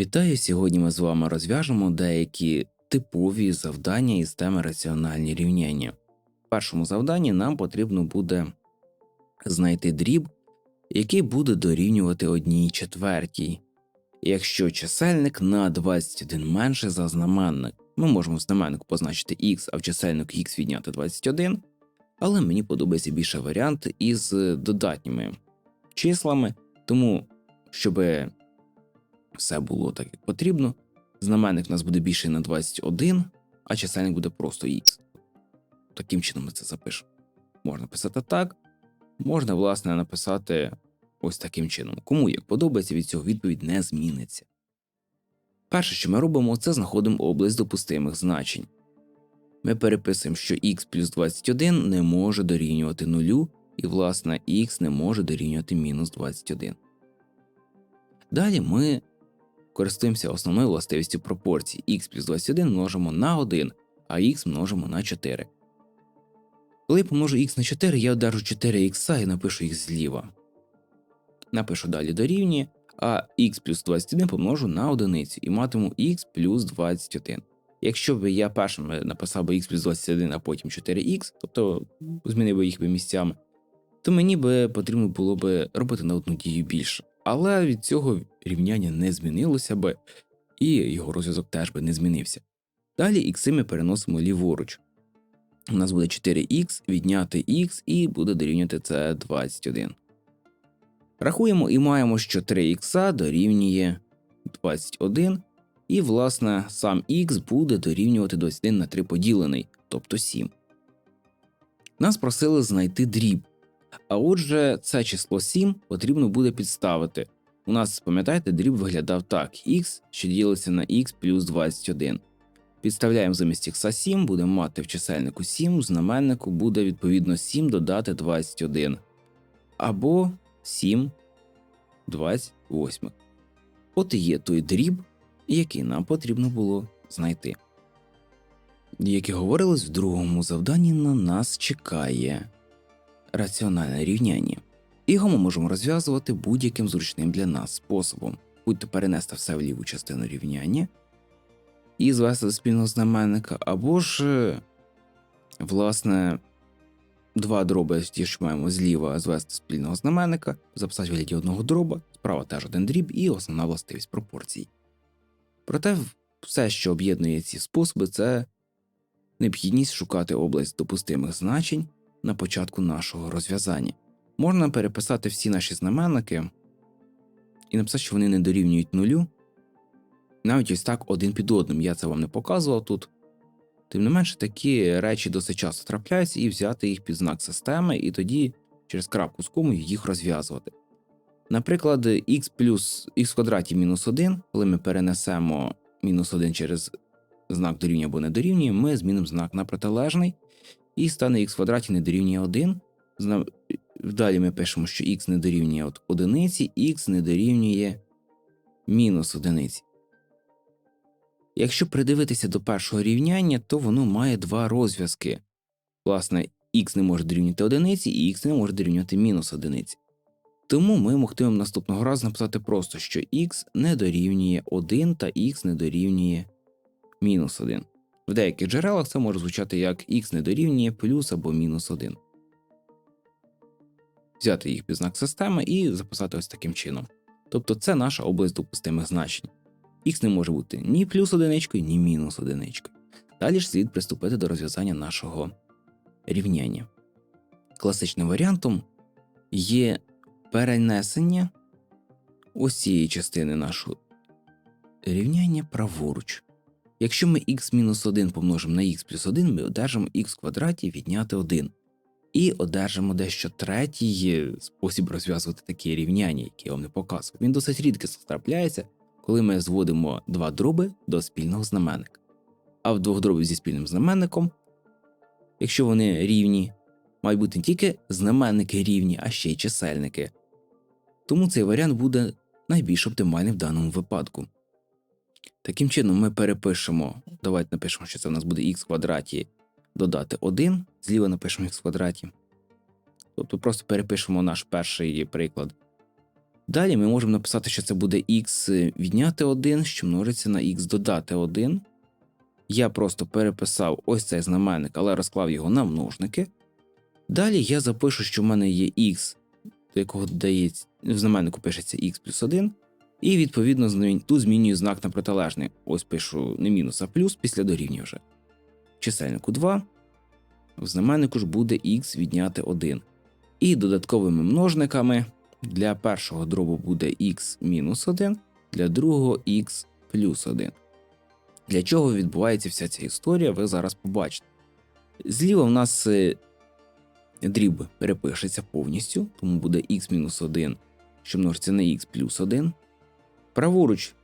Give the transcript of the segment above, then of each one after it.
Вітаю! Сьогодні ми з вами розв'яжемо деякі типові завдання із теми раціональні рівняння. В першому завданні нам потрібно буде знайти дріб, який буде дорівнювати 1 четвертій. Якщо чисельник на 21 менше за знаменник, ми можемо в знаменнику позначити x, а в чисельнику x відняти 21, але мені подобається більше варіант із додатніми числами, тому щоб все було так, як потрібно. Знаменник у нас буде більший на 21, а чисельник буде просто х. Таким чином ми це запишемо. Можна писати так, можна, власне, написати ось таким чином. Кому як подобається, від цього відповідь не зміниться. Перше, що ми робимо, це знаходимо область допустимих значень. Ми переписуємо, що х плюс 21 не може дорівнювати нулю, і, власне, х не може дорівнювати мінус 21. Далі ми користуємося основною властивістю пропорцій х плюс 21 множимо на 1, а х множимо на 4. Коли я помножу х на 4, я одержу 4х і напишу їх зліва. Напишу далі дорівнює, а х плюс 21 помножу на одиницю і матиму х плюс 21. Якщо б я першим написав би х плюс 21, а потім 4х, тобто змінив би їх би місцями, то мені би потрібно було б робити на одну дію більше. Але від цього рівняння не змінилося би, і його розв'язок теж би не змінився. Далі ікси ми переносимо ліворуч. У нас буде 4х, відняти х і буде дорівнювати це 21. Рахуємо і маємо, що 3х дорівнює 21, і, власне, сам х буде дорівнювати 21 на 3 поділений, тобто 7. Нас просили знайти дріб. А отже, це число 7 потрібно буде підставити. У нас, пам'ятаєте, дріб виглядав так: х, що ділиться на х плюс 21. Підставляємо замість х 7, будемо мати в чисельнику 7, в знаменнику буде відповідно 7 додати 21. Або 7 28. От і є той дріб, який нам потрібно було знайти. Як і говорилось в другому завданні, на нас чекає раціональне рівняння. Його ми можемо розв'язувати будь-яким зручним для нас способом, будь-то перенести все в ліву частину рівняння і звести до спільного знаменника, або ж, власне, два дроби, ті, що маємо зліва звести спільного знаменника, записати вигляді одного дроба, справа теж один дріб і основна властивість пропорцій. Проте все, що об'єднує ці способи, це необхідність шукати область допустимих значень на початку нашого розв'язання. Можна переписати всі наші знаменники і написати, що вони не дорівнюють нулю. Навіть ось так один під одним. Я це вам не показував тут. Тим не менше, такі речі досить часто трапляються і взяти їх під знак системи, і тоді через крапку з комою їх розв'язувати. Наприклад, х плюс х квадраті мінус 1, коли ми перенесемо мінус 1 через знак дорівнює або не дорівнює, ми змінимо знак на протилежний, і стане х квадраті не дорівнює 1. Далі ми пишемо, що х не дорівнює от одиниці, х не дорівнює мінус одиниці. Якщо придивитися до першого рівняння, то воно має два розв'язки. Власне, х не може дорівнювати одиниці, і х не може дорівнювати мінус одиниці. Тому ми могтимемо наступного разу написати просто, що х не дорівнює 1 та х не дорівнює мінус 1. В деяких джерелах це може звучати як х не дорівнює плюс або мінус 1. Взяти їх під знак системи і записати ось таким чином. Тобто це наша область допустимих значень. Х не може бути ні плюс одиничкою, ні мінус одиничкою. Далі ж слід приступити до розв'язання нашого рівняння. Класичним варіантом є перенесення ось цієї частини нашого рівняння праворуч. Якщо ми х-1 помножимо на х плюс 1, ми одержимо х квадраті відняти 1. І одержимо дещо третій спосіб розв'язувати такі рівняння, які я вам не показував. Він досить рідко трапляється, коли ми зводимо два дроби до спільного знаменника. А в двох дробів зі спільним знаменником, якщо вони рівні, мають бути не тільки знаменники рівні, а ще й чисельники. Тому цей варіант буде найбільш оптимальний в даному випадку. Таким чином, ми перепишемо, давайте напишемо, що це в нас буде х квадраті додати 1, зліва напишемо х квадраті. Тобто просто перепишемо наш перший приклад. Далі ми можемо написати, що це буде x відняти 1, що множиться на x додати 1. Я просто переписав ось цей знаменник, але розклав його на множники. Далі я запишу, що в мене є x, до якого додається, в знаменнику пишеться x плюс 1, і відповідно тут змінюю знак на протилежний. Ось пишу не мінус, а плюс після дорівнює вже. В чисельнику 2, в знаменнику ж буде x відняти 1. І додатковими множниками для першого дробу буде x мінус 1, для другого x плюс 1. Для чого відбувається вся ця історія, ви зараз побачите. Зліва в нас е, дріб перепишеться повністю, тому буде x мінус 1, що множиться на x плюс 1. Праворуч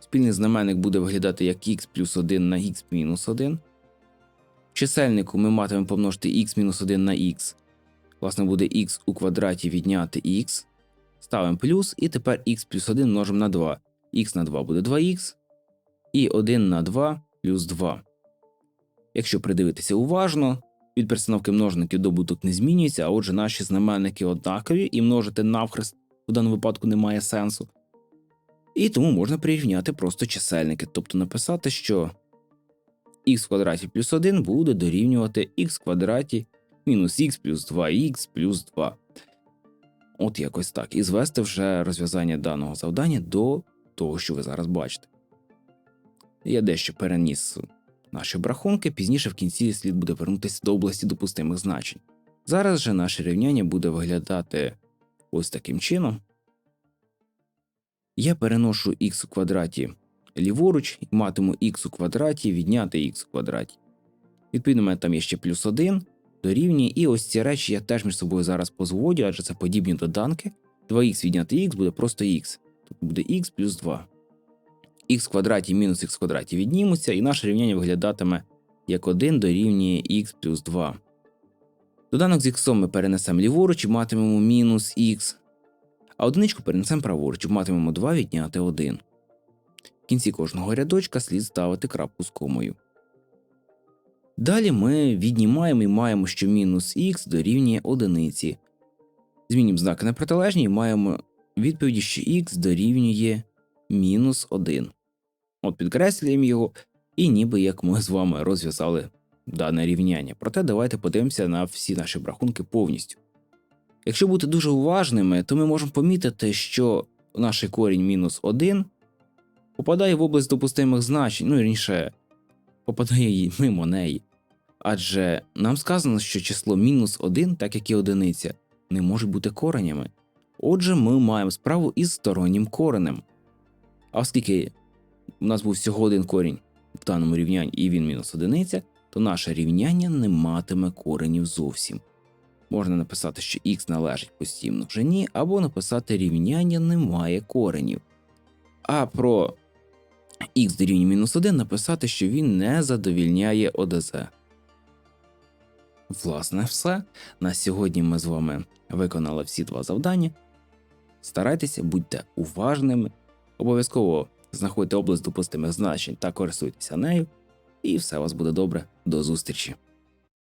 спільний знаменник буде виглядати як x плюс 1 на x мінус 1. Чисельнику ми матимемо помножити x-1 на x. Власне, буде x у квадраті відняти x. Ставимо плюс, і тепер x плюс 1 множимо на 2. x на 2 буде 2х, і 1 на 2 плюс 2. Якщо придивитися уважно, від перестановки множників добуток не змінюється, а отже наші знаменники однакові, і множити навхрест в даному випадку немає сенсу. І тому можна прирівняти просто чисельники, тобто написати, що х квадраті плюс 1 буде дорівнювати х квадраті мінус х плюс 2х плюс 2. От якось так. І звести вже розв'язання даного завдання до того, що ви зараз бачите. Я дещо переніс наші обрахунки, пізніше в кінці слід буде вернутися до області допустимих значень. Зараз же наше рівняння буде виглядати ось таким чином. Я переношу х у квадраті ліворуч і матиму х у квадраті відняти х у квадраті. Відповідно, у мене там є ще плюс 1 дорівнює, і ось ці речі я теж між собою зараз позводю, адже це подібні доданки. 2х відняти х буде просто х, тобто буде х плюс 2. х квадраті мінус х квадраті віднімуться, і наше рівняння виглядатиме як 1 дорівнює х плюс 2. Доданок з х ми перенесемо ліворуч і матимемо мінус х, а одиничку перенесемо праворуч матимемо 2 відняти 1. Кінці кожного рядочка слід ставити крапку з комою. Далі ми віднімаємо і маємо, що мінус х дорівнює одиниці. Змінюємо знаки на протилежні і маємо відповіді, що х дорівнює мінус 1. От підкреслюємо його, і ніби як ми з вами розв'язали дане рівняння. Проте давайте подивимося на всі наші рахунки повністю. Якщо бути дуже уважними, то ми можемо помітити, що наш корінь мінус 1 попадає в область допустимих значень, ну раніше попадає її мимо неї. Адже нам сказано, що число мінус 1, так як і одиниця, не можуть бути коренями. Отже, ми маємо справу із стороннім коренем. А оскільки у нас був всього один корінь в даному рівнянні і він мінус одиниця, то наше рівняння не матиме коренів зовсім. Можна написати, що х належить постійно множині, або написати рівняння не має коренів. А про х дорівнює мінус 1 написати, що він не задовільняє ОДЗ. Власне, все. На сьогодні ми з вами виконали всі два завдання. Старайтеся, будьте уважними, обов'язково знаходьте область допустимих значень та користуйтеся нею, і все у вас буде добре. До зустрічі!